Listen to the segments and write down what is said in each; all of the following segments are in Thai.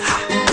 Ha.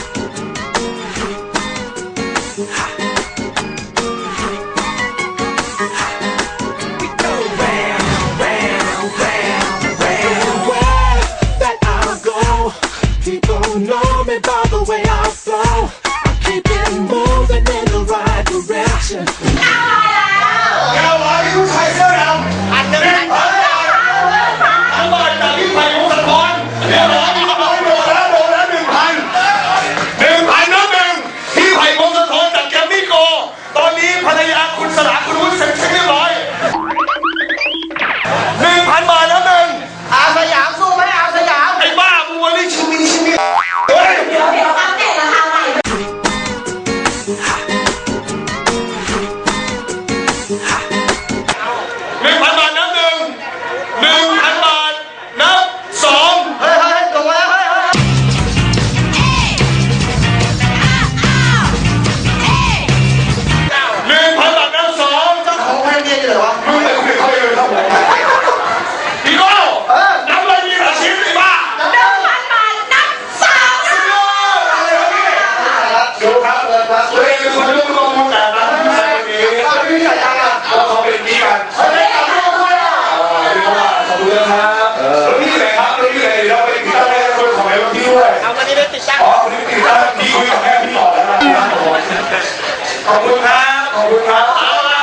ขอบคุณครับ ขอบคุณครับเอาละ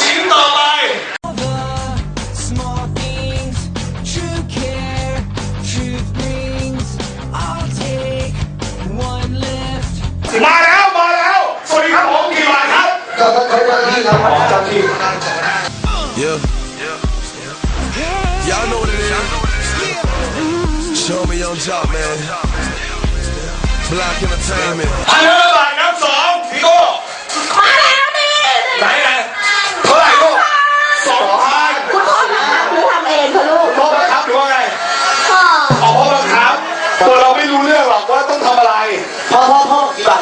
ชิ้นต่อไป I'll take one มาแล้ว Yeah. Y'all know what it is. Show me on top, man. Black entertainment. Hello. 砰砰砰，对吧？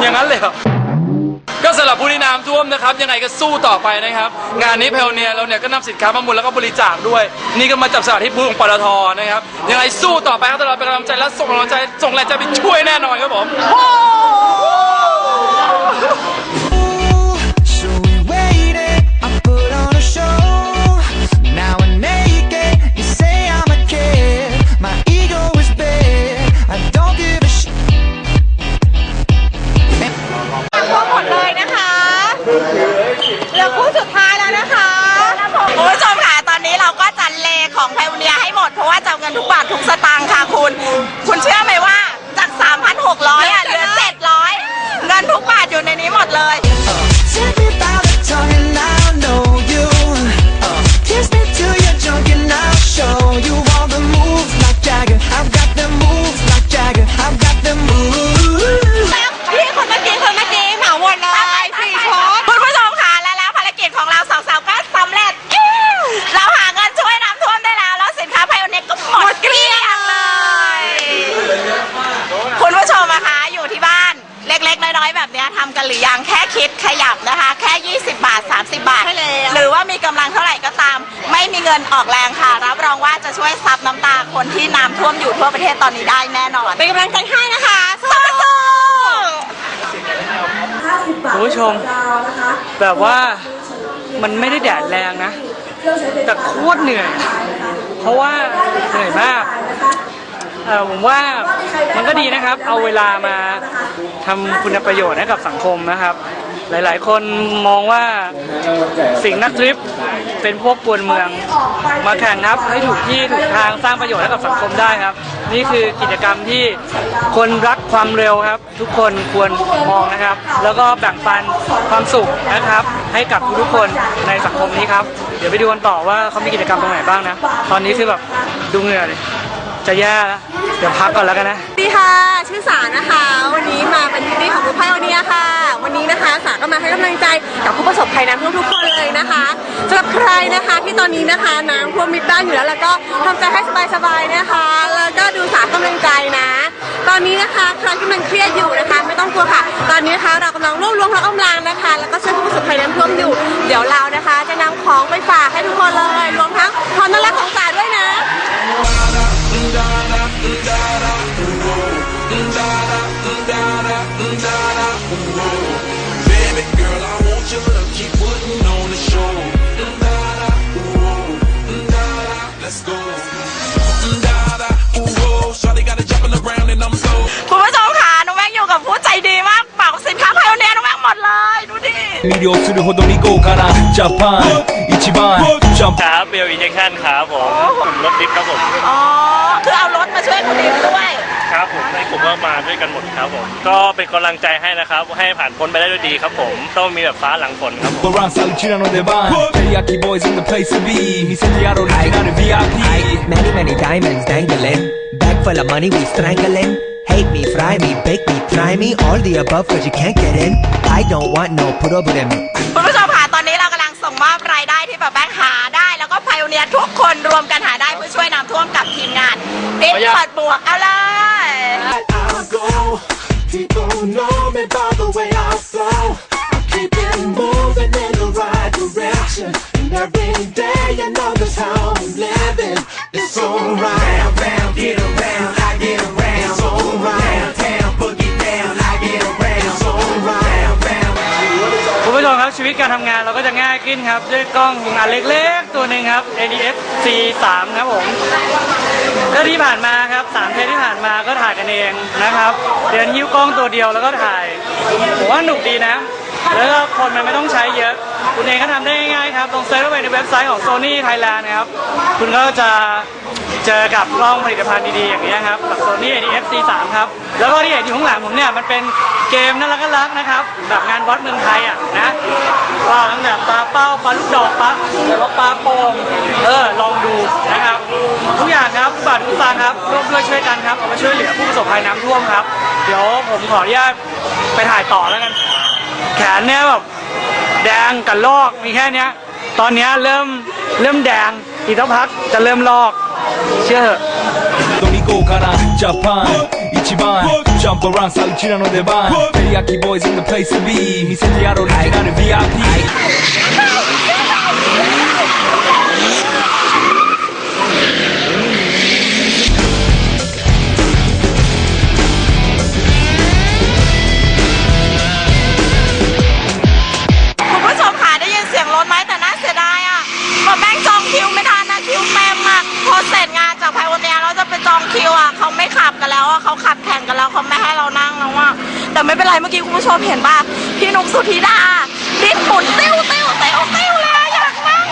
อย่างนั้นเลยเหรอก็สำหรับผู้ที่น้ำท่วมนะครับยังไงก็สู้ต่อไปนะครับ งานนี้เพลเนียเราเนี่ยก็นำสินค้ามามูลแล้วก็บริจาคด้วย นี่ก็มาจับสลากที่บูธของปตทนะครับยังไงสู้ต่อไปครับตลอดเป็นกำลังใจและส่งกำลังใจส่งแรงใจไปช่วยแน่นอนครับผม รือยังแค่คิดขยับนะคะ แค่ 20 บาท 30 บาท หรือว่ามีกำลังเท่าไหร่ก็ตาม ไม่มีเงินออกแรงค่ะ รับรองว่าจะช่วยซับน้ำตาคนที่น้ำท่วมอยู่ทั่วประเทศตอนนี้ได้แน่นอน เป็นกำลังใจให้นะคะสู้ๆคุณผู้ชม แบบว่ามันไม่ได้แดดแรงนะ แต่โคตรเหนื่อย เพราะว่าเหนื่อยมาก เอ่อผมว่ามันก็ดีนะครับ เอาเวลามาทำคุณประโยชน์ให้กับสังคมนะครับ หลายๆ คนมองว่าสิ่งนักทริปเป็นพวกกวนเมือง มาแข่งนับให้ถูกที่ถูกทางสร้างประโยชน์ให้กับสังคมได้ครับ นี่คือกิจกรรมที่คนรักความเร็วครับ ทุกคนควรมองนะครับ แล้วก็แบ่งปันความสุขนะครับ ให้กับทุกๆคนในสังคมนี้ครับ เดี๋ยวไปดูกันต่อว่าเขามีกิจกรรมตรงไหนบ้างนะ ตอนนี้คือแบบดูเหงื่อเลยจะแย่แล้ว ดี๋ยวพักก่อนแล้วกันนะสวัสดีค่ะ ชื่อสานะคะ วันนี้มาเป็นพิตตี้ของคุณไพโอเนียค่ะ วันนี้นะคะสาก็มาให้กำลังใจกับผู้ประสบภัยน้ำท่วมทุกคนเลยนะคะสำหรับใครนะคะที่ตอนนี้นะคะน้ำท่วมมิดบ้านอยู่แล้ว แล้วก็ทำใจให้สบายๆนะคะ แล้วก็ดูสากำลังใจนะ ตอนนี้นะคะใครที่มันเครียดอยู่นะคะ ไม่ต้องกลัวค่ะ ตอนนี้นะคะเรากำลังรวบรวมพระกำลังนะคะ แล้วก็ช่วยผู้ประสบภัยน้ำท่วมอยู่ เดี๋ยวเรานะคะ จะนำของไปฝากให้ทุกคนเลย 魅了するほどに豪華なジャパン一番ジャンプ ครับเบลอินเจคชั่นครับผมกลุ่มรถดิฟครับผม อ๋อ คือเอารถมาช่วยคุณดิมด้วย ครับผมในกลุ่มก็มาด้วยกันหมดครับผม ก็เป็นกำลังใจให้นะครับ ให้ผ่านพ้นไปได้ด้วยดีครับผม ต้องมีแบบฟ้าหลังฝนครับผม ランサーうちらの出番テリヤキボーイズ in the place to be 見せてやろうオリジナル VIP Many, many diamonds dangling. Bag full of money, we strangling. Hate me, fry me, bake me, try me. All the above, cause you can't get in. I don't want no problem. คุณผู้ชมค่ะตอนนี้เรากำลังส่งมอบรายได้ที่แบบแบงค์หาได้ แล้วก็ไพโอเนียทุกคนรวมกันหาได้เพื่อช่วยน้ำท่วมกับทีมงานดิฟเปิดบวกเอาเลย I'll go. People know me by the way I flow. I keep it moving in the right direction. And every day you know that's how I'm living. It's alright. ทำงานเราก็จะง่ายขึ้นครับ ด้วยกล้องอันเล็กๆ ตัวหนึ่งครับ ADF C3 ครับผมก็ที่ผ่านมาครับสามเทปที่ผ่านมาก็ถ่ายกันเองนะครับ เดินยิ้วกล้องตัวเดียวแล้วก็ถ่ายผมว่าหนุกดีนะ แล้วก็คนมันไม่ต้องใช้เยอะ คุณเองก็ทำได้ง่ายๆครับลองเซิร์ชเข้าไปในเว็บไซต์ของ Sony Thailand นะครับ คุณก็จะเจอกับกล้องผลิตภัณฑ์ดีๆ อย่างนี้ยครับกับ Sony ADF C3 ครับ แล้วก็ที่เห็นอยู่ข้างหลังผมเนี่ย มันเป็นเกมน่ารักๆนะครับ แบบงานวัดเมืองไทยอะนะก็ตั้งแต่ปลาเป้าปลาลูกดอกปลาแล้วก็ปลาโป่งเออลองดูนะครับ ทุกอย่างครับทุกบาททุกสตางค์ครับร่วมด้วยช่วยกันครับเอามาช่วยเหลือผู้ประสบภัยน้ำท่วมครับ เดี๋ยวผมขออนุญาตไปถ่ายต่อแล้วกัน แขนเนี่ยแบบ แดงกับลอกมีแค่เนี้ย ตอนเนี้ยเริ่มเริ่มแดงอีกสักพักจะเริ่มลอก เชื่อเถอะ どに豪華なジャパン一番ジ Jump around さうちらの出番テリヤキボーイズ in the place to be 見せてやろうオリジナル VIP แล้วอ่ะเขาขับแข่งกันแล้วเขาไม่ให้เรานั่งแล้วอ่ะแต่ไม่เป็นไรเมื่อกี้คุณผู้ชมเห็นป่ะพี่นุ๊กสุธิดาดิ้นหมุนติ้วติ้วเตวติ้วเลยอยากนั่ง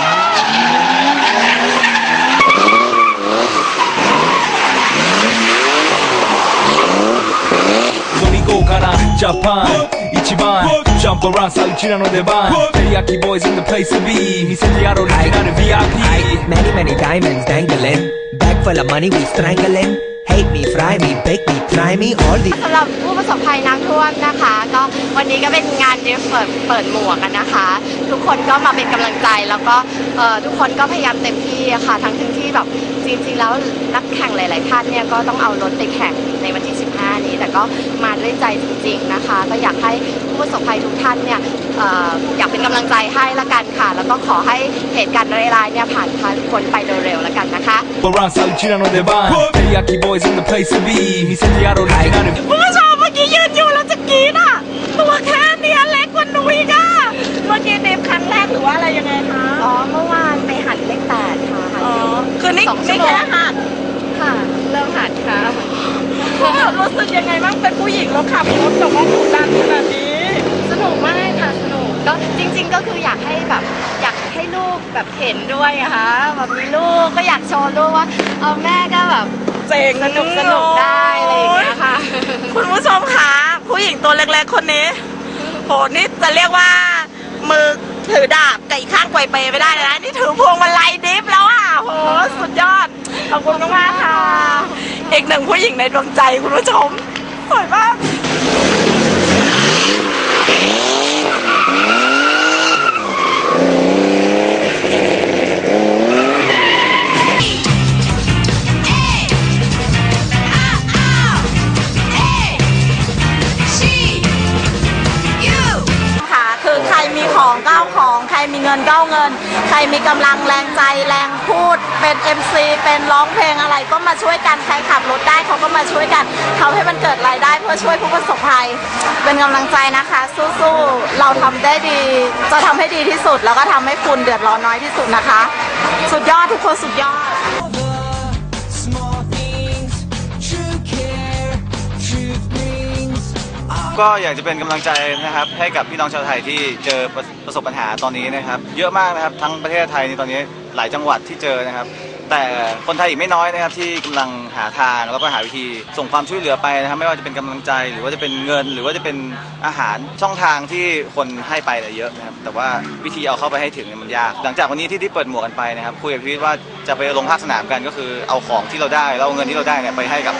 ゾニゴからジャパン一番ジャンプアランさうちらの出番テリヤキボーイズ in the place to be 見せてやろうオリジナル VIP Many, many diamonds dangling. Bag full of money, we strangling. Hate me, fry me, bake me, try me, all the สำหรับผู้ประสบภัยน้ำท่วมนะคะ ก็วันนี้ก็เป็นงานเดฟเปิดเปิดหมวกกันนะคะ ทุกคนก็มาเป็นกำลังใจแล้วก็เอ่อทุกคนก็พยายามเต็มที่อะค่ะ ทั้งที่ที่แบบจริงๆแล้วนักแข่งหลาย ๆ ท่านเนี่ยก็ต้องเอารถไปแข่งในวันที่ 15 นี้ แต่ก็มาด้วยใจจริง ๆ นะคะ ก็อยากให้ผู้ประสบภัยทุกท่านเนี่ยออยากเป็นกำลังใจให้ละกันค่ะ แล้วก็ขอให้เหตุการณ์ร้ายๆเนี่ยผ่านพ้นไปโดยเร็วละกันนะคะผู้ชมเมื่อกี้ยืนอยู่แล้วจะกินอะ ตัวแค่เนี้ยเล็กกว่าหนูอีกอะเมื่อกี้เนฟครั้งแรกหรือว่าอะไรยังไงคะ อ๋อ เมื่อวานไปหันเล็กแปด คือนี่นี่แค่หัดค่ะ เริ่มหัดค่ะรู้สึกยังไงบ้างเป็นผู้หญิงแล้วขับรถแต่ว่าถูกดันขนาดนี้สนุกมากค่ะสนุกก็จริง ๆ ก็คืออยากให้แบบอยากให้ลูกแบบเห็นด้วยอะค่ะแบบมีลูกก็อยากโชว์ลูกว่าเออแม่ก็แบบเจ๋งสนุกสนุกได้อะไรอย่างเงี้ยค่ะคุณผู้ชมคะผู้หญิงตัวเล็กๆคนนี้โหนี่จะเรียกว่ามือถือดาบกับอีกข้างไกวเปไม่ได้เลยนะนี่ถือพวงมาลัยดิฟแล้วอะ โหสุดยอด ขอบคุณมากๆค่ะ อีกหนึ่งผู้หญิงในดวงใจคุณผู้ชมสวยมาก มีเงินก็เอาเงิน ใครมีกำลังแรงใจแรงพูด เป็น MC เป็นร้องเพลงอะไรก็มาช่วยกัน ใครขับรถได้เขาก็มาช่วยกันทำให้มันเกิดรายได้เพื่อช่วยผู้ประสบภัย เป็นกำลังใจนะคะ สู้ๆเราทำได้ดี จะทำให้ดีที่สุดแล้วก็ทำให้คุณเดือดร้อนน้อยที่สุดนะคะ สุดยอดทุกคนสุดยอด ก็อยากจะเป็นกำลังใจนะครับ ให้กับพี่น้องชาวไทยที่เจอประประสบปัญหาตอนนี้นะครับ เยอะมากนะครับทั้งประเทศไทยในตอนนี้หลายจังหวัดที่เจอนะครับ แต่คนไทยอีกไม่น้อยนะครับ ที่กำลังหาทางแล้วก็หาวิธีส่งความช่วยเหลือไปนะครับ ไม่ว่าจะเป็นกำลังใจหรือว่าจะเป็นเงิน หรือว่าจะเป็นอาหารช่องทางที่คนให้ไปเนี่ยเยอะนะครับ แต่ว่าวิธีเอาเข้าไปให้ถึงเนี่ยมันยาก หลังจากวันนี้ที่ที่เปิดหมวกกันไปนะครับคุยกับพี่วิทย์ว่าจะไปลงภาคสนามกันก็คือเอาของที่เราได้แล้วเอาเงินที่เราได้เนี่ยไปให้กับ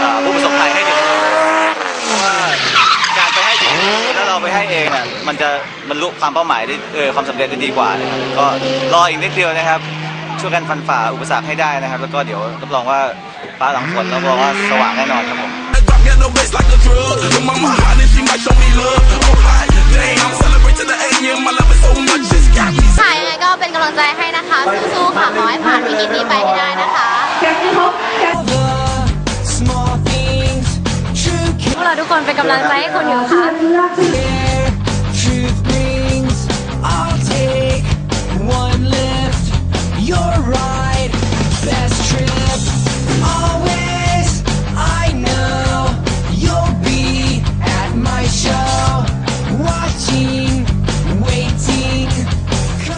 เอ่อผู้ประสบภัยให้ถึง ว่า การไปให้ถึงแล้วเราไปให้เองอะมันจะบรรลุความเป้าหมายได้เออความสำเร็จได้ดีกว่านะครับก็รออีกนิดเดียวนะครับช่วยกันฟันฝ่าอุปสรรคให้ได้นะครับ แล้วก็เดี๋ยวรับรองว่าฟ้าหลังฝนรับรองว่าสว่างแน่นอนครับผม Drop got no bass like a drug. The mama hot and she might show me love. I'm hot, dang, I'm celebrating the AM. My love is so much, it's got me. ค่ะยังไงก็เป็นกำลังใจให้นะคะ สู้ๆค่ะ ขอให้ผ่านวิกฤตนี้ไปให้ได้นะคะ Small things, true พวกเราทุกคนเป็นกำลังใจให้คุณอยู่ค่ะ lucky.